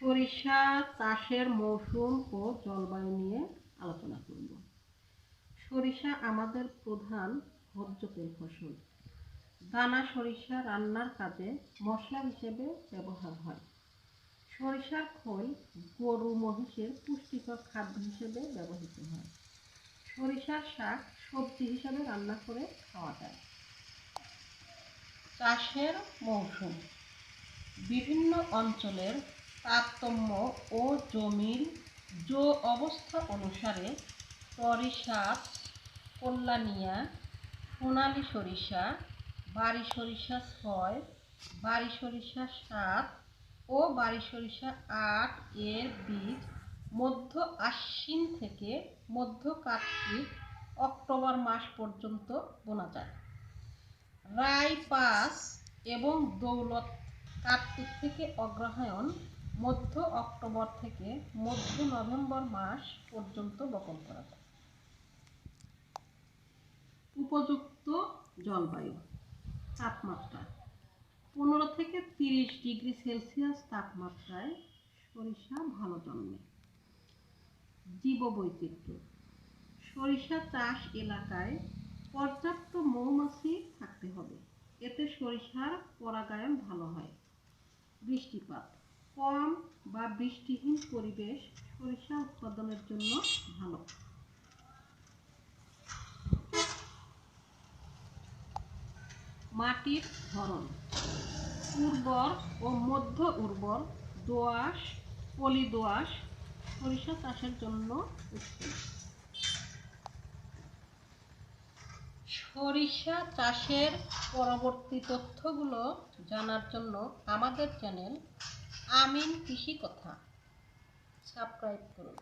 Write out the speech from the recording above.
সরিষা চাষের মৌসুম ও জলবায়ু নিয়ে আলোচনা করব। সরিষা আমাদের প্রধান ভোজ্য তেল ফসল। দানা সরিষা রান্নার কাজে মশলা হিসেবে ব্যবহার হয়। সরিষার খোল গরু মহিষের পুষ্টিকর খাদ্য হিসেবে ব্যবহৃত হয়। সরিষার শাক সবজি হিসেবে রান্না করে খাওয়া যায়। চাষের মৌসুম। বিভিন্ন অঞ্চলের তারতম্য ও জমির জো অবস্থা অনুসারে সরিষা, কল্যাণিয়া, সোনালি সরিষা বাড়ি সরিষা ছয় বাড়ি সরিষা সাত ও বাড়ি সরিষা আট এর বীজ মধ্য আশ্বিন থেকে মধ্য কার্তিক অক্টোবর মাস পর্যন্ত বোনা যায়। রায় পাস এবং দৌলত কার্তিক থেকে অগ্রহায়ণ মধ্য অক্টোবর থেকে মধ্য নভেম্বর মাস পর্যন্ত বপন করা যায়। উপযুক্ত জলবায়ু, তাপমাত্রা, পনেরো থেকে তিরিশ ডিগ্রি সেলসিয়াস তাপমাত্রায় সরিষা ভালো জন্মে। জীববৈচিত্র্য, সরিষা চাষ এলাকায় পর্যাপ্ত মৌমাছি থাকতে হবে। এতে সরিষার পরাগায়ন ভালো হয়। বৃষ্টিপাত কম বা বৃষ্টিহীন পরিবেশ সরিষা উৎপাদনের জন্য ভালো। মাটির ধরন। উর্বর ও মধ্য উর্বর দোআঁশ, পলি দোআঁশ সরিষা চাষের জন্য উত্তম সরিষা চাষের পরবর্তী তথ্যগুলো জানার জন্য আমাদের চ্যানেল আমিন কৃষি কথা সাবস্ক্রাইব করুন।